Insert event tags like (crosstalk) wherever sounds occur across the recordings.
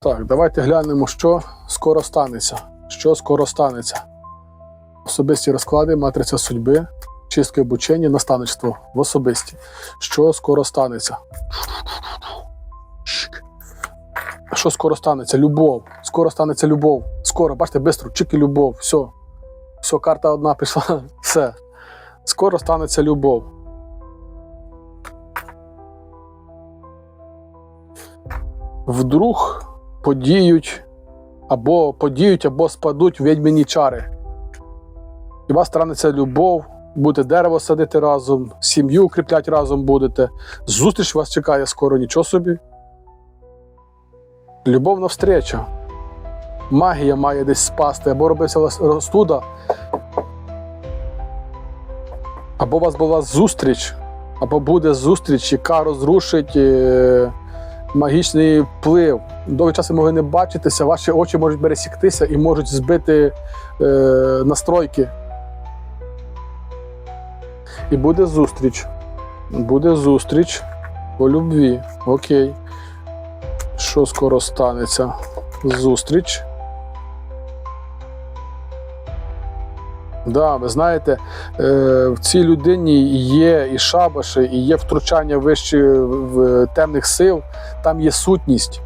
Так, давайте глянемо, що скоро станеться. Що скоро станеться. Особисті розклади, матриця судьби, чистке обучення, наставництво в особисті. Що скоро станеться? Що скоро станеться? Любов. Скоро станеться любов. Скоро, бачите, швидко, чики любов. Все. Все, карта одна пішла. (laughs) Все. Скоро станеться любов. Вдруг подіють або подіють, або спадуть відьмині чари. І вас станеться любов, будете дерево садити разом, сім'ю укріплять разом будете. Зустріч вас чекає скоро, нічого собі. Любовна встреча. Магія має десь спасти, або робиться вас розтуда, або у вас була зустріч, або буде зустріч, яка розрушить е, магічний вплив. Довгий час ви могли не бачитися, ваші очі можуть пересіктися і можуть збити е, настройки. І буде зустріч. Буде зустріч по любві. Окей. Що скоро станеться? Зустріч. Да, ви знаєте, е, в цій людині є і шабаші, і є втручання вище в темних сил, там є сутність.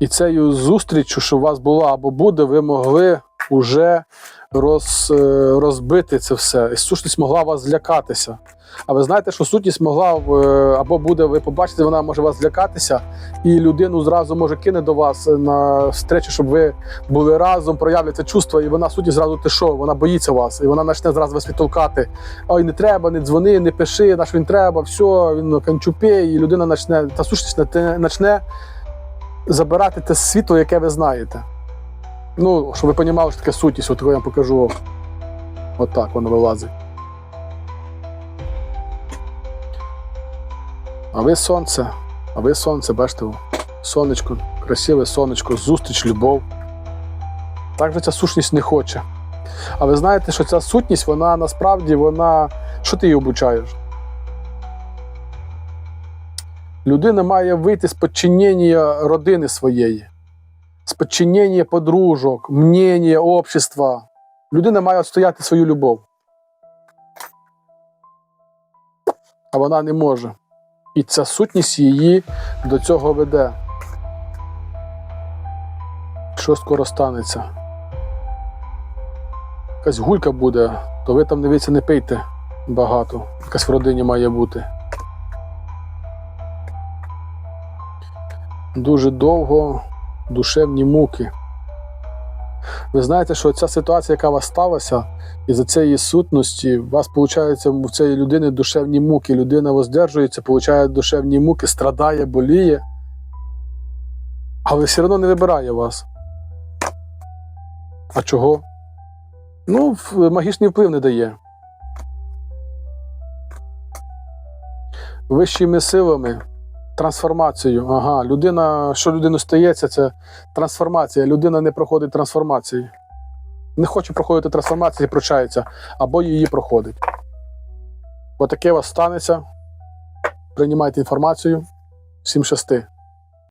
І цією зустрічю, що у вас була або буде, ви могли вже роз, е, розбити це все. І сутність могла вас злякатися. А ви знаєте, що сутність могла е, або буде, ви побачите, вона може вас злякатися, і людину зразу може кине до вас на встречу, щоб ви були разом, проявляться чувства, і вона сутність зразу ти що, вона боїться вас, і вона почне зразу вас відтолкати. Ой, не треба, не дзвони, не пиши, на що він треба, все, він канчупе, і людина почне, та сутність почне забирати те світло, яке ви знаєте. Ну, щоб ви розуміли, що таке сутність, от я вам покажу. От так воно вилазить. А ви сонце, а ви сонце, бачите, сонечко, красиве сонечко, зустріч, любов. Так же ця сутність не хоче. А ви знаєте, що ця сутність, вона насправді, вона. Що ти її обучаєш? Людина має вийти з підчинення родини своєї, з підчинення подружок, мнення, общества. Людина має відстояти свою любов. А вона не може. І ця сутність її до цього веде. Що скоро станеться? Якась гулька буде, то ви там дивіться, не пийте багато. Якась в родині має бути. Дуже довго душевні муки. Ви знаєте, що ця ситуація, яка вас сталася, і за цієї сутності, у вас виходить в цієї людини душевні муки. Людина воздержується, получає душевні муки, страдає, боліє, але все одно не вибирає вас. А чого? Ну, магічний вплив не дає. Вищими силами, трансформацією. Ага, людина, що людину стається, це трансформація. Людина не проходить трансформації. Не хоче проходити трансформації, прощається, або її проходить. Отаке у вас станеться. Приймайте інформацію. Всім щасти.